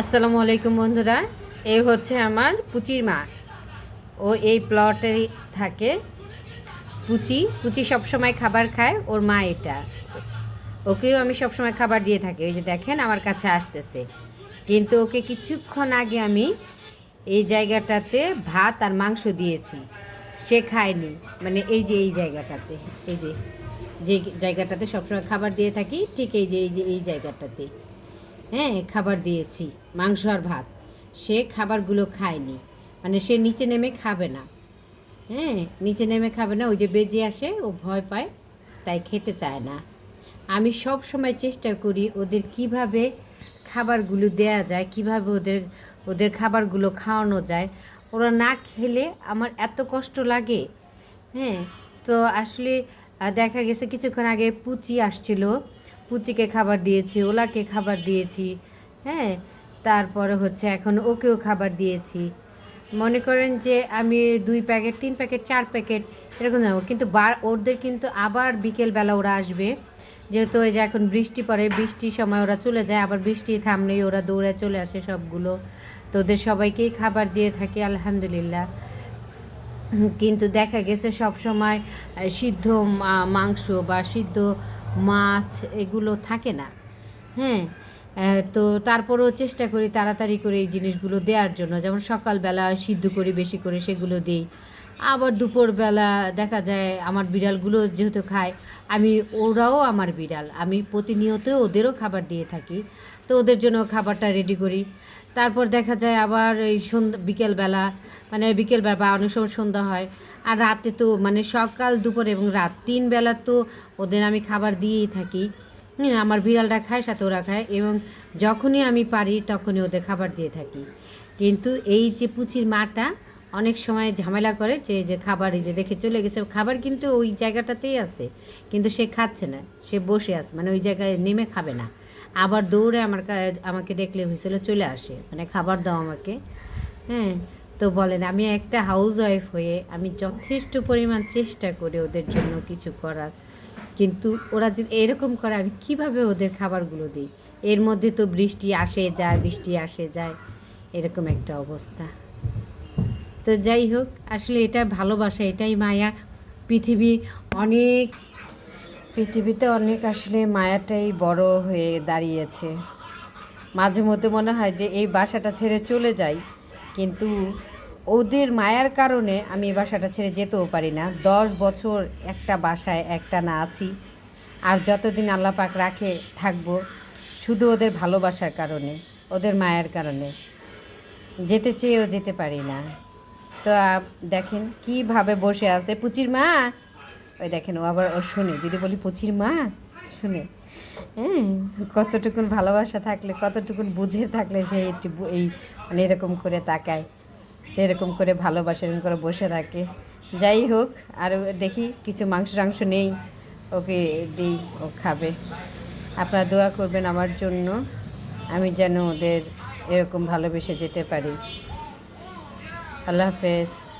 আসসালামু আলাইকুম বন্ধুরা এই হচ্ছে আমার পুচির মা ও এই প্লটে থাকে পুচি। পুচি সবসময় খাবার খায়, ওর মা এটা। ওকেও আমি সবসময় খাবার দিয়ে থাকি। ওই যে দেখেন, আমার কাছে আসতেছে। কিন্তু ওকে কিছুক্ষণ আগে আমি এই জায়গাটাতে ভাত আর মাংস দিয়েছি। সে খায়নি। মানে এই যে এই জায়গাটাতে, এই যে যে জায়গাটাতে সবসময় খাবার দিয়ে থাকি, ঠিক এই যে এই যে, এই জায়গাটাতে। হ্যাঁ খাবার দিয়েছি, মাংস আর ভাত। সে খাবারগুলো খায়নি। মানে সে নিচে নেমে খাবে না। হ্যাঁ নিচে নেমে খাবে না, ওই যে বেজে আসে, ও ভয় পায়, তাই খেতে চায় না। আমি সব সময় চেষ্টা করি ওদের কীভাবে খাবারগুলো দেয়া যায়, কীভাবে ওদের ওদের খাবারগুলো খাওয়ানো যায়। ওরা না খেলে আমার এত কষ্ট লাগে। হ্যাঁ তো আসলে দেখা গেছে কিছুক্ষণ আগে পুচি আসছিল। পুচিকে খাবার দিয়েছি, ওলাকে খাবার দিয়েছি হ্যাঁ? তারপরে হচ্ছে এখন ওকেও খাবার দিয়েছি। মনে করেন যে আমি দুই প্যাকেট, তিন প্যাকেট, চার প্যাকেট এরকম যাব কিন্তু বার ওদের কিন্তু আবার বিকেলবেলা ওরা আসবে। যেহেতু ওই যে এখন বৃষ্টি পড়ে, বৃষ্টির সময় ওরা চলে যায়, আবার বৃষ্টি থামলেই ওরা দৌড়ে চলে আসে সবগুলো। তো ওদের সবাইকেই খাবার দিয়ে থাকি, আলহামদুলিল্লাহ। কিন্তু দেখা গেছে সব সময় সিদ্ধ মাংস বা সিদ্ধ মাছ এগুলো থাকে না। হ্যাঁ তো তারপরেও চেষ্টা করি তাড়াতাড়ি করে এই জিনিসগুলো দেওয়ার জন্য। যেমন সকালবেলা সিদ্ধ করি, বেশি করে সেগুলো দিই। আবার দুপুরবেলা দেখা যায় আমার বিড়ালগুলো যেহেতু খায়, আমি, ওরাও আমার বিড়াল। আমি প্রতিনিয়ত ওদেরও খাবার দিয়ে থাকি, তো ওদের জন্য খাবারটা রেডি করি। তারপর দেখা যায় আবার এই সন্ধ্যা, বিকেলবেলা মানে বিকেলবেলা বা অনেক সময় সন্ধ্যা হয়। আর রাতে তো মানে সকাল দুপুর এবং রাত তিন বেলা তো ওদের আমি খাবার দিয়েই থাকি। হুম, আমার বিড়ালটা খায় সাথে ওরা খায় এবং যখনই আমি পারি তখনই ওদের খাবার দিয়ে থাকি। কিন্তু এই যে পুচির মাটা অনেক সময় ঝামেলা করে যে যে খাবার যে রেখে চলে গেছে খাবার কিন্তু ওই জায়গাটাতেই আছে। কিন্তু সে খাচ্ছে না সে বসে আছে মানে ওই জায়গায় নেমে খাবে না। আবার দৌড়ে আমার আমাকে দেখলে হয়েছিল চলে আসে মানে খাবার দাও আমাকে। হ্যাঁ তো বলেন, আমি একটা হাউস ওয়াইফ হয়ে আমি যথেষ্ট পরিমাণ চেষ্টা করি ওদের জন্য কিছু করার। কিন্তু ওরা যদি এরকম করে, আমি কীভাবে ওদের খাবারগুলো দিই? এর মধ্যে তো বৃষ্টি আসে যায়, বৃষ্টি আসে যায়, এরকম একটা অবস্থা। তো যাই হোক, আসলে এটা ভালোবাসা, এটাই মায়া। পৃথিবী অনেক, পৃথিবীতে অনেক আসলে মায়াটাই বড় হয়ে দাঁড়িয়েছে। মাঝে মধ্যে মনে হয় যে এই বাসাটা ছেড়ে চলে যাই, কিন্তু ওদের মায়ার কারণে আমি এই বাসাটা ছেড়ে যেতেও পারি না। দশ বছর একটা বাসায় একটা না আছি। আর যতদিন আল্লাহ পাক রাখে, থাকব। শুধু ওদের ভালোবাসার কারণে, ওদের মায়ের কারণে। যেতে চেয়েও যেতে পারি না। তো দেখেন কীভাবে বসে আছে। পুচির মা? ওই দেখেন, ও আবার, ও শুনে। যদি বলি পুচির মা, শুনে। হ্যাঁ কতটুকুন ভালোবাসা থাকলে, কতটুকুন বুঝে থাকলে সে একটু এই মানে এরকম করে তাকায়। তো এরকম করে ভালোবাসা, এরকম করে বসে থাকে। যাই হোক, আরও দেখি কিছু মাংস টাংস নেই, ওকে দিই, ও খাবে। আপনারা দোয়া করবেন আমার জন্য, আমি যেন ওদের এরকম ভালোবেসে যেতে পারি। আল্লাহ হাফেজ।